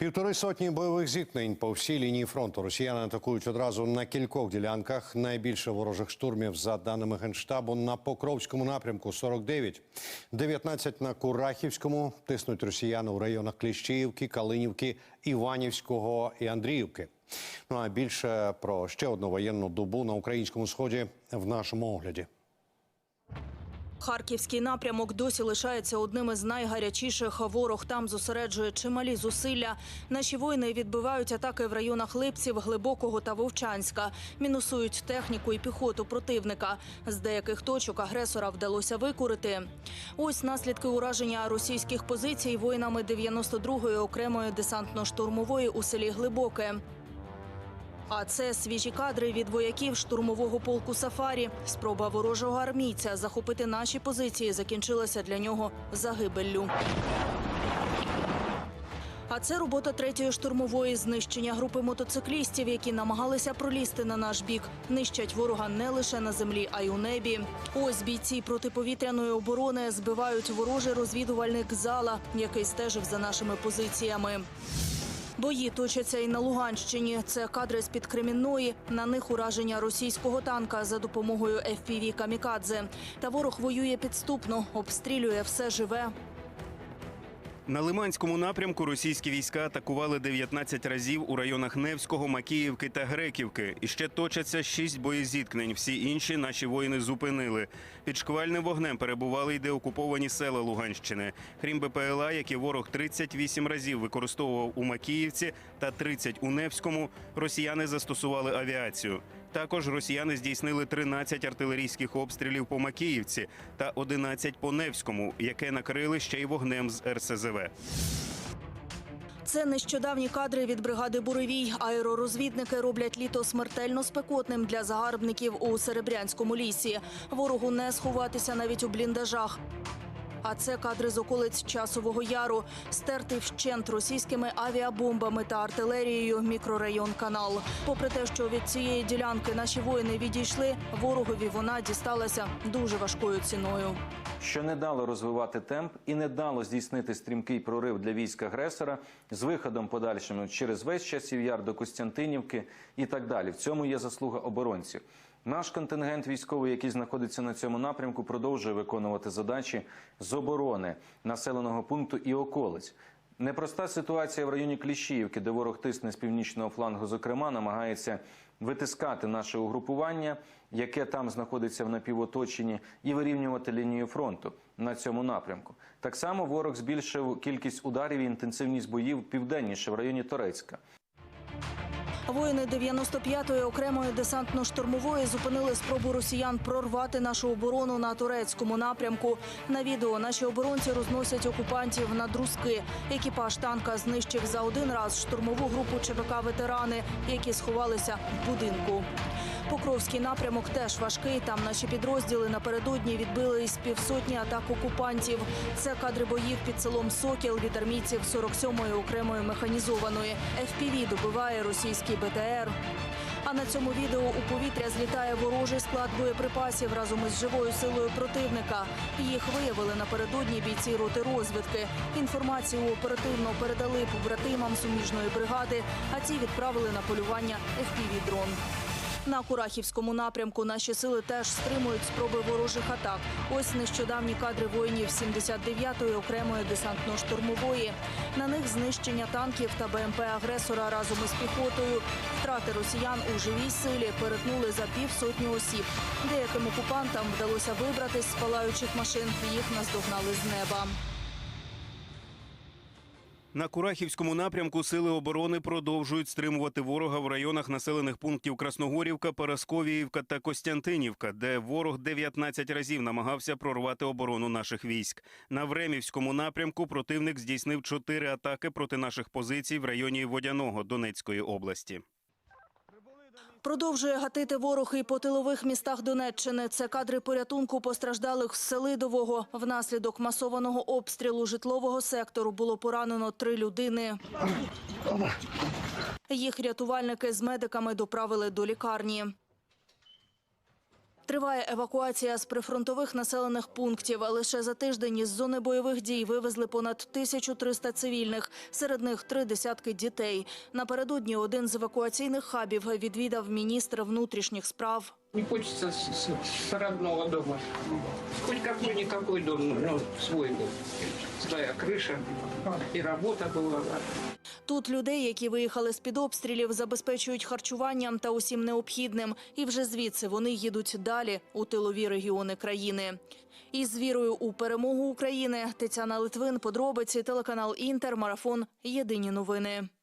Півтори сотні бойових зіткнень по всій лінії фронту. Росіяни атакують одразу на кількох ділянках. Найбільше ворожих штурмів, за даними генштабу, на Покровському напрямку 49, 19 на Курахівському. Тиснуть росіяни у районах Кліщіївки, Калинівки, Іванівського і Андріївки. Ну а більше про ще одну воєнну добу на українському сході в нашому огляді. Харківський напрямок досі лишається одним із найгарячіших. Ворог там зосереджує чималі зусилля. Наші воїни відбивають атаки в районах Липців, Глибокого та Вовчанська. Мінусують техніку і піхоту противника. З деяких точок агресора вдалося викурити. Ось наслідки ураження російських позицій воїнами 92-ї окремої десантно-штурмової у селі Глибоке. А це свіжі кадри від вояків штурмового полку Сафарі. Спроба ворожого армійця захопити наші позиції закінчилася для нього загибеллю. А це робота третьої штурмової знищення групи мотоциклістів, які намагалися пролізти на наш бік. Нищать ворога не лише на землі, а й у небі. Ось бійці протиповітряної оборони збивають ворожий розвідувальник зала, який стежив за нашими позиціями. Бої точаться і на Луганщині. Це кадри з-під Кремінної. На них ураження російського танка за допомогою FPV «Камікадзе». Та ворог воює підступно, обстрілює все живе. На Лиманському напрямку російські війська атакували 19 разів у районах Невського, Макіївки та Греківки. І ще точаться шість боєзіткнень. Всі інші наші воїни зупинили. Під шквальним вогнем перебували й деокуповані села Луганщини. Крім БПЛА, які ворог 38 разів використовував у Макіївці та 30 у Невському, росіяни застосували авіацію. Також росіяни здійснили 13 артилерійських обстрілів по Макіївці та 11 по Невському, яке накрили ще й вогнем з РСЗВ. Це нещодавні кадри від бригади Буревій. Аеророзвідники роблять літо смертельно спекотним для загарбників у Серебрянському лісі. Ворогу не сховатися навіть у бліндажах. А це кадри з околиць часового яру, стертий вщент російськими авіабомбами та артилерією мікрорайон канал. Попри те, що від цієї ділянки наші воїни відійшли, ворогові вона дісталася дуже важкою ціною. що не дало розвивати темп і не дало здійснити стрімкий прорив для військ агресора з виходом подальшим через весь часів яр до Костянтинівки і так далі. В цьому є заслуга оборонців. Наш контингент військовий, який знаходиться на цьому напрямку, продовжує виконувати задачі з оборони населеного пункту і околиць. Непроста ситуація в районі Кліщіївки, де ворог тисне з північного флангу, зокрема, намагається витискати наше угрупування, яке там знаходиться в напівоточенні, і вирівнювати лінію фронту на цьому напрямку. Так само ворог збільшив кількість ударів і інтенсивність боїв південніше в районі Торецька. Воїни 95-ї окремої десантно-штурмової зупинили спробу росіян прорвати нашу оборону на турецькому напрямку. На відео наші оборонці розносять окупантів на друзки. Екіпаж танка знищив за один раз штурмову групу ЧВК ветерани, які сховалися в будинку. Покровський напрямок теж важкий. Там наші підрозділи напередодні відбили із півсотні атак окупантів. Це кадри боїв під селом Сокіл від армійців 47-ї окремої механізованої. FPV добиває російський БТР. А на цьому відео у повітря злітає ворожий склад боєприпасів разом із живою силою противника. Їх виявили напередодні бійці роти розвідки. Інформацію оперативно передали побратимам суміжної бригади, а ці відправили на полювання FPV-дрон. На Курахівському напрямку наші сили теж стримують спроби ворожих атак. Ось нещодавні кадри воїнів 79-ї окремої десантно-штурмової. На них знищення танків та БМП агресора разом із піхотою. Втрати росіян у живій силі перетнули за півсотні осіб. Деяким окупантам вдалося вибратись з палаючих машин. Їх наздогнали з неба. На Курахівському напрямку сили оборони продовжують стримувати ворога в районах населених пунктів Красногорівка, Парасковіївка та Костянтинівка, де ворог 19 разів намагався прорвати оборону наших військ. На Времівському напрямку противник здійснив чотири атаки проти наших позицій в районі Водяного Донецької області. Продовжує гатити ворог і по тилових містах Донеччини. Це кадри порятунку постраждалих з Селидового. Внаслідок масованого обстрілу житлового сектору було поранено три людини. Їх рятувальники з медиками доправили до лікарні. Триває евакуація з прифронтових населених пунктів. Лише за тиждень із зони бойових дій вивезли понад 1300 цивільних. Серед них три десятки дітей. Напередодні один з евакуаційних хабів відвідав міністр внутрішніх справ. Не хочется с, с- с родного дома. Хоть какой-никакой дом, но свой был. Своя крыша и работа была. Тут людей, які виїхали з-під обстрілів, забезпечують харчуванням та усім необхідним. І вже звідси вони їдуть далі у тилові регіони країни. Із вірою у перемогу України Тетяна Литвин, подробиці, телеканал Інтер, марафон. Єдині новини.